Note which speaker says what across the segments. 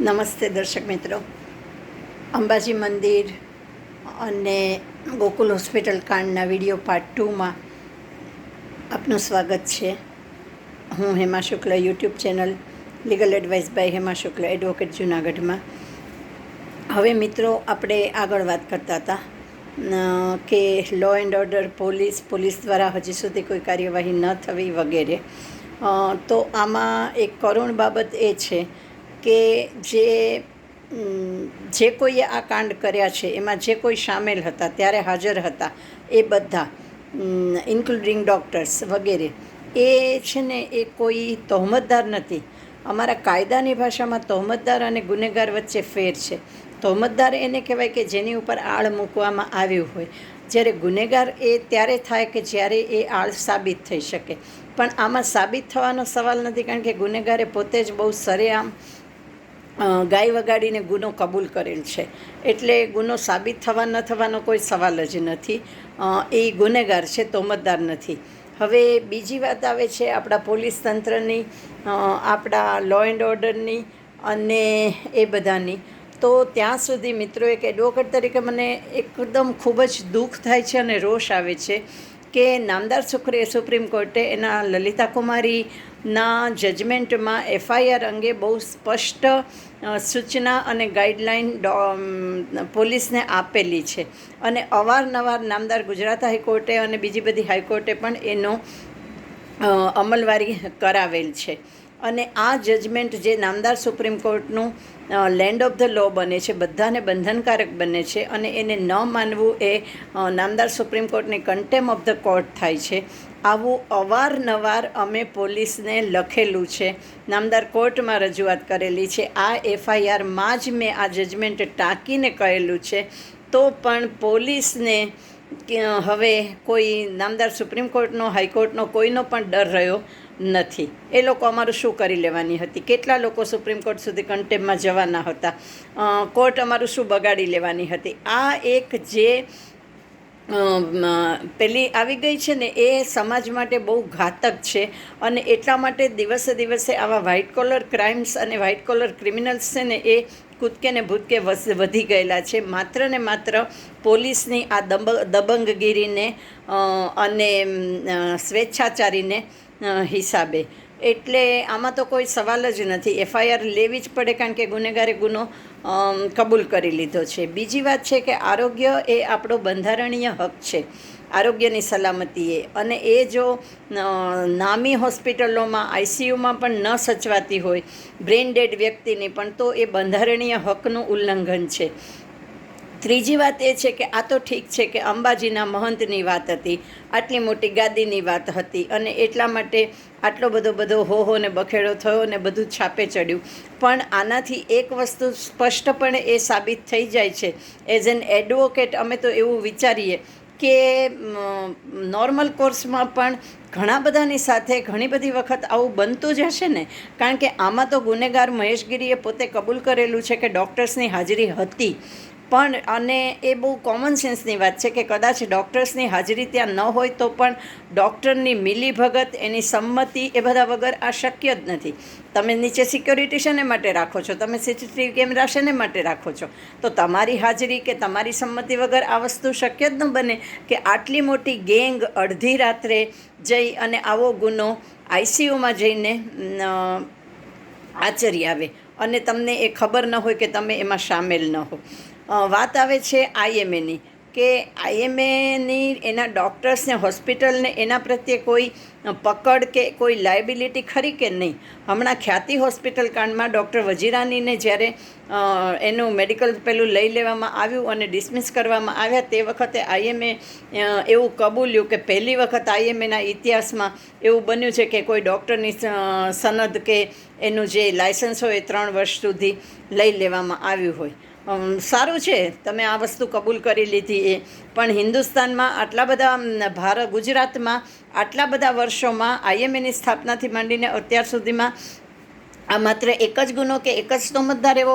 Speaker 1: નમસ્તે દર્શક મિત્રો. અંબાજી મંદિર અને ગોકુલ હોસ્પિટલ કાંડના વીડિયો પાર્ટ ટુમાં આપનું સ્વાગત છે. હું Hema Shukla, YouTube channel legal advice by Hema Shukla advocate જુનાગઢમાં. હવે મિત્રો, આપણે આગળ વાત કરતા હતા કે law and order police police દ્વારા હજી સુધી કોઈ કાર્યવાહી ન થવી વગેરે. તો આમાં એક કરુણ બાબત એ છે કે જે જે કોઈએ આ કાંડ કર્યા છે, એમાં જે કોઈ સામેલ હતા, ત્યારે હાજર હતા, એ બધા ઇન્ક્લુડિંગ ડૉક્ટર્સ વગેરે, એ છે ને એ કોઈ તહોમતદાર નથી. અમારા કાયદાની ભાષામાં તહોમતદાર અને ગુનેગાર વચ્ચે ફેર છે. તહોમતદાર એને કહેવાય કે જેની ઉપર આળ મૂકવામાં આવ્યું હોય. જ્યારે ગુનેગાર એ ત્યારે થાય કે જ્યારે એ આળ સાબિત થઈ શકે. પણ આમાં સાબિત થવાનો સવાલ નથી, કારણ કે ગુનેગારે પોતે જ બહુ સરેઆમ ગાય વગાડીને ગુનો કબૂલ કરેલ છે. એટલે ગુનો સાબિત થવા ન થવાનો કોઈ સવાલ જ નથી. એ ગુનેગાર છે તોમતદાર નથી. હવે બીજી વાત આવે છે આપણા પોલીસ તંત્રની આપણા લો એન્ડ ઓર્ડરની અને એ બધાની. તો ત્યાં સુધી મિત્રો એક એડવોકેટ તરીકે મને એકદમ ખૂબ જ દુઃખ થાય છે અને રોષ આવે છે. કે નામદાર સુખરે સુપ્રીમ કોર્ટે એના લલિતા કુમારીના જજમેન્ટમાં એફઆઈઆર અંગે બહુ સ્પષ્ટ સૂચના અને ગાઈડલાઇન પોલીસને આપેલી છે. અને અવારનવાર નામદાર ગુજરાત હાઈકોર્ટે અને બીજી બધી હાઈકોર્ટે પણ એનો અમલવારી કરાવેલ છે. અને આ જજમેન્ટ જે નામદાર સુપ્રીમ કોર્ટનું લેન્ડ ઓફ ધ લો બને છે, બધાને બંધનકારક બને છે અને એને ન માનવું એ નામદાર સુપ્રીમ કોર્ટની કન્ટેમ ઓફ ધ કોર્ટ થાય છે. આવું અવારનવાર અમે પોલીસને લખેલું છે. નામદાર કોર્ટમાં રજૂઆત કરેલી છે. આ એફઆઈઆરમાં જ મેં આ જજમેન્ટ ટાંકીને કહેલું છે. તો પણ પોલીસને હવે કોઈ નામદાર સુપ્રીમ કોર્ટનો, હાઈકોર્ટનો કોઈનો પણ ડર રહ્યો નથી. એ લોકો અમારું શું કરી લેવાની હતી? કેટલા લોકો સુપ્રીમ કોર્ટ સુધી કન્ટેમમાં જવાના હતા? કોર્ટ અમારું શું બગાડી લેવાની હતી? આ એક જે પેલી આવી ગઈ છે ને, એ સમાજ માટે બહુ ઘાતક છે અને એટલા માટે દિવસે દિવસે આવા વ્હાઇટ કોલર ક્રાઇમ્સ અને વ્હાઇટ કોલર ક્રિમિનલ્સ છે ને, એ કૂદકે ને ભૂતકે વધી ગયેલા છે. માત્ર ને માત્ર પોલીસની આ દબ, દબંગગીરીને અને સ્વેચ્છાચારીને હિસાબે. એટલે આમાં તો કોઈ સવાલ જ નથી. એફઆઈઆર લેવી જ પડે કારણ કે ગુનેગારે ગુનો કબૂલ કરી લીધો છે. બીજી વાત છે કે આરોગ્ય એ આપણો બંધારણીય હક છે. આરોગ્યની સલામતીએ અને એ જો નામી હોસ્પિટલોમાં આઈસીયુમાં પણ ન સચવાતી હોય બ્રેન ડેડ વ્યક્તિની પણ, તો એ બંધારણીય હકનું ઉલ્લંઘન છે. ત્રીજી વાત એ છે કે, આ તો ઠીક છે કે, અંબાજીના મહંતની વાત હતી, આટલી મોટી ગાદીની વાત હતી, અને એટલા માટે આટલો બધો બધો હોહો ને બખેડો થયો ને બધું છાપે ચડ્યું. પણ આનાથી એક વસ્તુ સ્પષ્ટપણે એ સાબિત થઈ જાય છે. એઝ એન એડવોકેટ અમે તો એવું વિચારીએ કે નોર્મલ કોર્સમાં પણ ઘણા બધાની સાથે ઘણી બધી વખત આવું બનતું જ હશે ને? કારણ કે આમાં તો ગુનેગાર મહેશગીરીએ પોતે કબૂલ કરેલું છે કે ડૉક્ટર્સની હાજરી હતી. પણ, અને એ બહુ કોમન સેન્સની વાત છે કે કદાચ ડૉક્ટર્સની હાજરી ત્યાં ન હોય તો પણ ડૉક્ટરની મિલીભગત, એની સંમતિ એ બધા વગર આ શક્ય જ નથી. તમે નીચે સિક્યોરિટી શેને માટે રાખો છો? તમે સીસીટીવી કેમેરા શેને માટે રાખો છો? તો તમારી હાજરી કે તમારી સંમતિ વગર આ વસ્તુ શક્ય જ ન બને કે આટલી મોટી ગેંગ અડધી રાત્રે જઈ અને આવો ગુનો આઈસીયુમાં જઈને આચરી આવે. અને તમને એ ખબર ન હોય કે તમે એમાં સામેલ ન હો. વાત આવે છે આઈએમએની કે આઈએમએની એના ડૉક્ટર્સને, હોસ્પિટલને એના પ્રત્યે કોઈ પકડ કે કોઈ લાયબિલિટી ખરી કે નહીં? હમણાં ખ્યાતિ હોસ્પિટલ કાંડમાં ડૉક્ટર વજીરાનીને જ્યારે એનું મેડિકલ પેલું લઈ લેવામાં આવ્યું અને ડિસમિસ કરવામાં આવ્યા, તે વખતે આઈએમએ એવું કબૂલ્યું કે પહેલી વખત આઈએમએના ઇતિહાસમાં એવું બન્યું છે કે કોઈ ડૉક્ટરની સનદ કે એનું જે લાયસન્સ હોય એ ત્રણ વર્ષ સુધી લઈ લેવામાં આવ્યું હોય. સારું છે. તમે આ વસ્તુ કબૂલ કરી લીધી એ. પણ હિન્દુસ્તાનમાં આટલા બધા ભારત ગુજરાતમાં આટલા બધા વર્ષોમાં આઈએમએની સ્થાપનાથી માંડીને અત્યાર સુધીમાં આ માત્ર એક જ ગુનો કે એક જ તોમતદાર એવો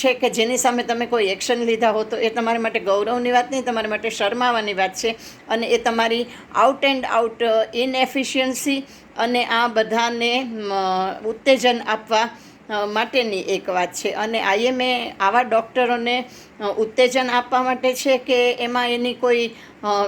Speaker 1: છે કે જેની સામે તમે કોઈ એક્શન લીધા હો તો એ તમારી માટે ગૌરવની વાત નહીં, તમારી માટે શરમાવાની વાત છે. અને એ તમારી આઉટ એન્ડ આઉટ ઇનએફિશિયન્સી અને આ બધાને ઉત્તેજન આપવા માટેની એક વાત છે. અને આઈએમએ આવા ડૉક્ટરોને ઉત્તેજન આપવા માટે છે કે એમાં એની કોઈ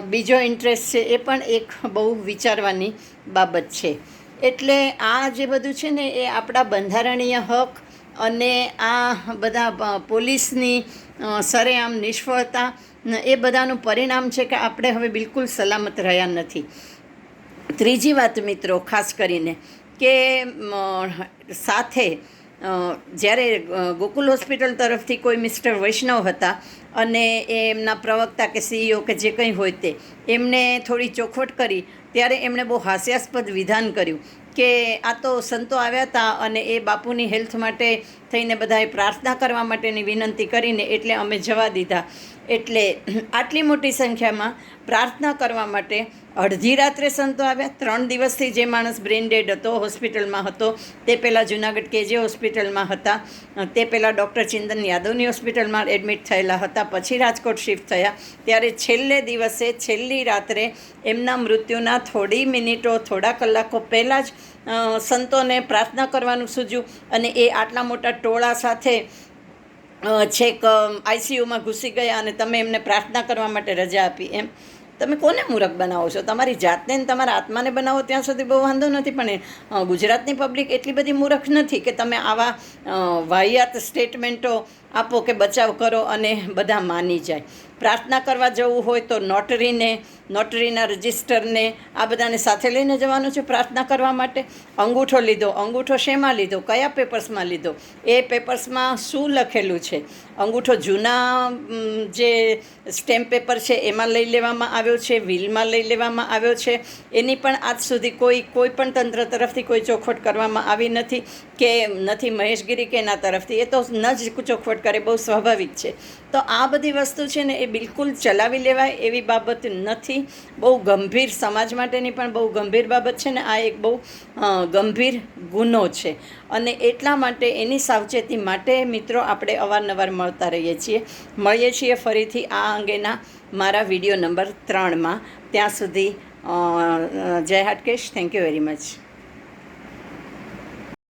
Speaker 1: બીજો ઇન્ટરેસ્ટ છે એ પણ એક બહુ વિચારવાની બાબત છે. એટલે આ જે બધું છે ને એ આપણા બંધારણીય હક અને આ બધા પોલીસની સરેઆમ નિષ્ફળતા એ બધાનું પરિણામ છે કે આપણે હવે બિલકુલ સલામત રહ્યા નથી. ત્રીજી વાત મિત્રો, ખાસ કરીને કે સાથે જ્યારે ગોકુલ હોસ્પિટલ તરફથી કોઈ મિસ્ટર વૈષ્ણવ હતા અને એ એમના પ્રવક્તા કે સીઈઓ કે જે કંઈ હોય તે, એમને થોડી ચોખવટ કરી, ત્યારે એમણે બહુ હાસ્યાસ્પદ વિધાન કર્યું કે આ તો સંતો આવ્યા હતા અને એ બાપુની હેલ્થ માટે થઈને બધાએ પ્રાર્થના કરવા માટેની વિનંતી કરીને એટલે અમે જવા દીધા. એટલે આટલી મોટી સંખ્યામાં પ્રાર્થના કરવા માટે અડધી રાત્રે સંતો આવ્યા. ત્રણ દિવસથી જે માણસ બ્રેન ડેડ હતો, હોસ્પિટલમાં હતો, તે પહેલાં જુનાગઢ કેજે હોસ્પિટલમાં હતા. તે પહેલાં ડૉક્ટર ચિંતન યાદવની હોસ્પિટલમાં એડમિટ થયેલા હતા. પછી રાજકોટ શિફ્ટ થયા. ત્યારે છેલ્લે દિવસે, છેલ્લી રાત્રે એમના મૃત્યુના થોડી મિનિટો, થોડા કલાકો પહેલાં જ સંતોને પ્રાર્થના કરવાનું સૂજ્યું અને એ આટલા મોટા ટોળા સાથે છેક આઈસીયુમાં ઘૂસી ગયા અને તમે એમને પ્રાર્થના કરવા માટે રજા આપી એમ. તમે કોને મૂરખ બનાવો છો? તમારી જાતને ને તમારા આત્માને બનાવો ત્યાં સુધી બહુ વાંધો નથી, પણ ગુજરાતની પબ્લિક એટલી બધી મૂરખ નથી કે તમે આવા વાહિયાત સ્ટેટમેન્ટો આપો કે બચાવ કરો અને બધા માની જાય. પ્રાર્થના કરવા જવું હોય તો નોટરીને, નોટરીના રજિસ્ટરને, આ બધાને સાથે લઈને જવાનું છે પ્રાર્થના કરવા માટે. અંગૂઠો લીધો. અંગૂઠો શેમાં લીધો? કયા પેપર્સમાં લીધો? એ પેપર્સમાં શું લખેલું છે? અંગૂઠો જૂના જે સ્ટેમ્પ પેપર છે એમાં લઈ લેવામાં આવ્યો છે વ્હીલમાં લઈ લેવામાં આવ્યો છે. એની પણ આજ સુધી કોઈ કોઈ પણ તંત્ર તરફથી કોઈ ચોખવટ કરવામાં આવી નથી કે, નથી મહેશગીરી કે એના તરફથી. એ તો ન જ ચોખવટ કરે, બહુ સ્વાભાવિક છે. તો આ બધી વસ્તુ છે ને એ બિલકુલ ચલાવી લેવાય એવી બાબત નથી. બહુ ગંભીર સમાજ માટેની પણ બહુ ગંભીર બાબત છે ને આ એક બહુ ગંભીર ગુનો છે. અને એટલા માટે એની સાવચેતી માટે મિત્રો આપણે અવારનવાર મળતા રહીએ છીએ. મળીએ છીએ ફરીથી આ અંગેના મારા વીડિયો નંબર ત્રણમાં. ત્યાં સુધી જય Hatkesh. Thank you very much